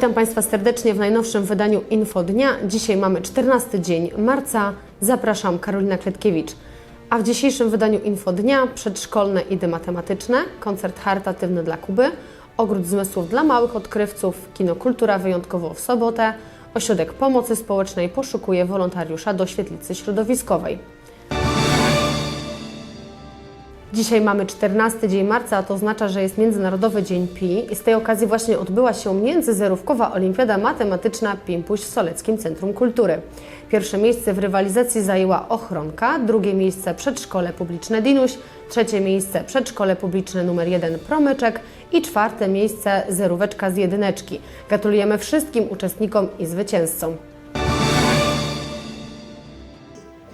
Witam Państwa serdecznie w najnowszym wydaniu Info Dnia. Dzisiaj mamy 14 dzień marca. Zapraszam, Karolina Kwiatkiewicz. A w dzisiejszym wydaniu Info Dnia przedszkolne idy matematyczne, koncert charytatywny dla Kuby, ogród zmysłów dla małych odkrywców, kino Kultura wyjątkowo w sobotę, ośrodek pomocy społecznej poszukuje wolontariusza do świetlicy środowiskowej. Dzisiaj mamy 14 dzień marca, a to oznacza, że jest Międzynarodowy Dzień Pi i z tej okazji właśnie odbyła się międzyzerówkowa olimpiada matematyczna Pimpuś w Soleckim Centrum Kultury. Pierwsze miejsce w rywalizacji zajęła Ochronka, drugie miejsce przedszkole publiczne Dinuś, trzecie miejsce przedszkole publiczne numer 1 Promyczek i czwarte miejsce zeróweczka z jedyneczki. Gratulujemy wszystkim uczestnikom i zwycięzcom.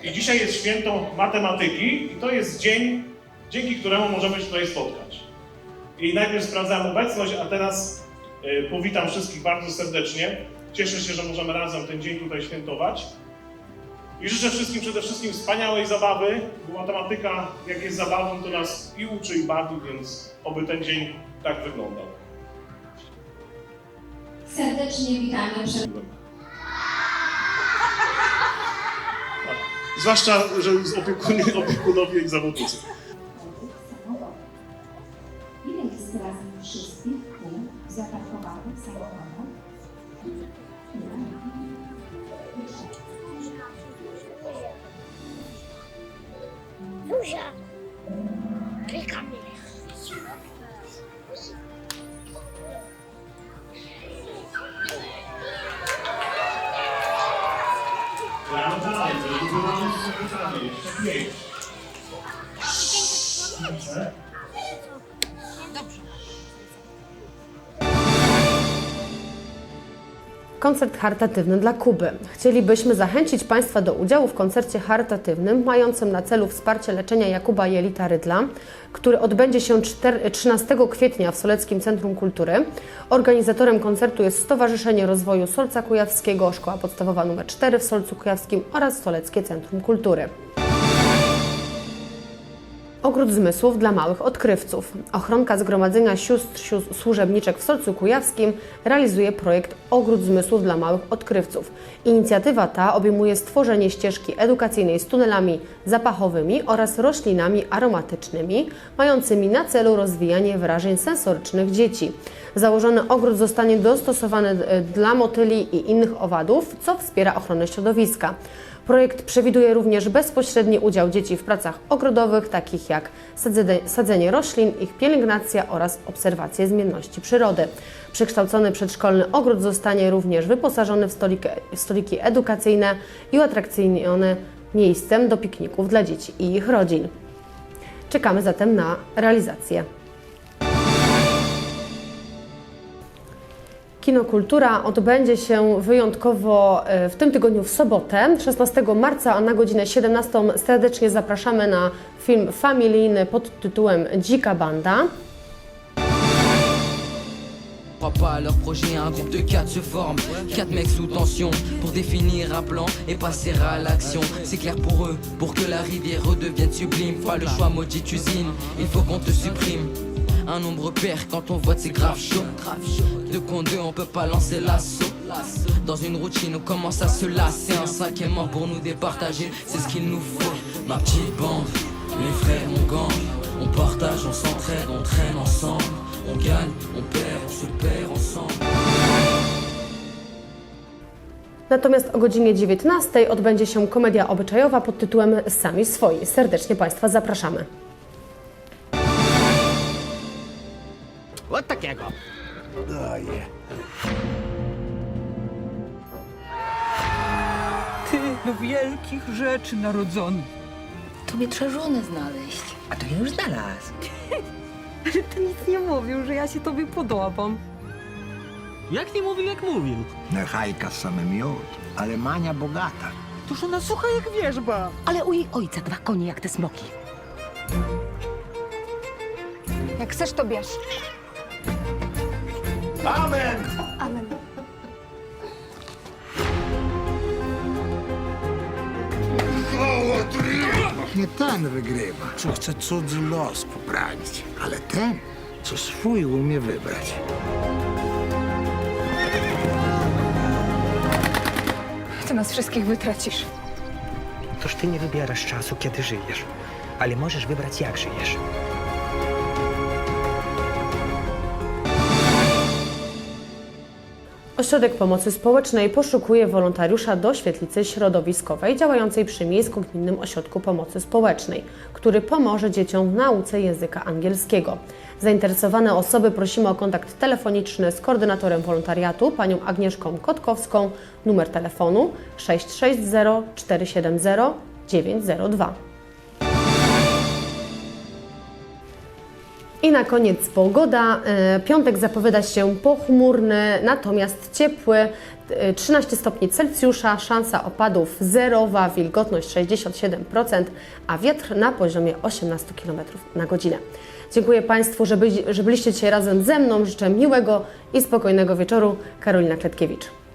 I dzisiaj jest święto matematyki i to jest dzień, dzięki któremu możemy się tutaj spotkać. I najpierw sprawdzam obecność, a teraz y, powitam wszystkich bardzo serdecznie. Cieszę się, że możemy razem ten dzień tutaj świętować. I życzę wszystkim przede wszystkim wspaniałej zabawy, bo matematyka, jak jest zabawą, to nas i uczy, i bawi, więc oby ten dzień tak wyglądał. Serdecznie witamy przed Zwłaszcza, że z opiekuni, opiekunowie i zawodnicy. Kamusia. Klikamy. Koncert charytatywny dla Kuby. Chcielibyśmy zachęcić Państwa do udziału w koncercie charytatywnym mającym na celu wsparcie leczenia Jakuba Jelita Rydla, który odbędzie się 4 13 kwietnia w Soleckim Centrum Kultury. Organizatorem koncertu jest Stowarzyszenie Rozwoju Solca Kujawskiego, Szkoła Podstawowa nr 4 w Solcu Kujawskim oraz Soleckie Centrum Kultury. Ogród Zmysłów dla małych odkrywców. Ochronka Zgromadzenia Sióstr Służebniczek w Solcu Kujawskim realizuje projekt Ogród Zmysłów dla małych odkrywców. Inicjatywa ta obejmuje stworzenie ścieżki edukacyjnej z tunelami zapachowymi oraz roślinami aromatycznymi, mającymi na celu rozwijanie wrażeń sensorycznych dzieci. Założony ogród zostanie dostosowany e, dla motyli i innych owadów, co wspiera ochronę środowiska. Projekt przewiduje również bezpośredni udział dzieci w pracach ogrodowych, takich jak sadzenie, roślin, ich pielęgnacja oraz obserwacje zmienności przyrody. Przekształcony przedszkolny ogród zostanie również wyposażony w stoliki, w stoliki edukacyjne i uatrakcyjniony miejscem do pikników dla dzieci i ich rodzin. Czekamy zatem na realizację. Kino Kultura odbędzie się wyjątkowo e, w tym tygodniu w sobotę, 16 marca, a na godzinę 17 serdecznie zapraszamy na film familijny pod tytułem Dzika Banda. pas à leur projet, un groupe de 4 se forme. 4 mecs sous tension pour définir un plan et passer à l'action. C'est clair pour eux, pour que la rivière redevienne sublime. Pas le choix, maudite usine, il faut qu'on te supprime. Un nombre pair quand on vote, c'est grave chaud. De con deux, on peut pas lancer l'assaut. Dans une routine, on commence à se lasser. Un cinquième pour nous départager, c'est ce qu'il nous faut. Ma petite bande, les frères, mon gang. On partage, on s'entraide, on traîne ensemble. On gagne, on perd, on se perd ensemble. Natomiast o godzinie 19 odbędzie się komedia obyczajowa pod tytułem Sami swoi. Serdecznie Państwa zapraszamy. Takiego. Ty do wielkich rzeczy narodzony. Tobie trzeba żonę znaleźć. A to ja już znalazł. Ale ty nic nie mówił, że ja się tobie podobam. Jak nie mówił, jak mówił. Nechajka same miód, ale mania bogata. Toż ona sucha jak wierzba. Ale u jej ojca dwa konie jak te smoki. Jak chcesz, to bierz. Amen! Amen. Nie ten wygrywa, co chce cudzy los poprawić, ale ten, co swój umie wybrać. Ty nas wszystkich wytracisz. Toż ty nie wybierasz czasu, kiedy żyjesz, ale możesz wybrać, jak żyjesz. Ośrodek Pomocy Społecznej poszukuje wolontariusza do świetlicy środowiskowej działającej przy Miejsko-Gminnym Ośrodku Pomocy Społecznej, który pomoże dzieciom w nauce języka angielskiego. Zainteresowane osoby prosimy o kontakt telefoniczny z koordynatorem wolontariatu, panią Agnieszką Kotkowską, numer telefonu 660 470 902. I na koniec pogoda. E, Piątek zapowiada się pochmurny, natomiast ciepły. E, 13 stopni Celsjusza, szansa opadów zerowa, wilgotność 67%, a wiatr na poziomie 18 km na godzinę. Dziękuję Państwu, że, byli, że byliście dzisiaj razem ze mną. Życzę miłego i spokojnego wieczoru. Karolina Kletkiewicz.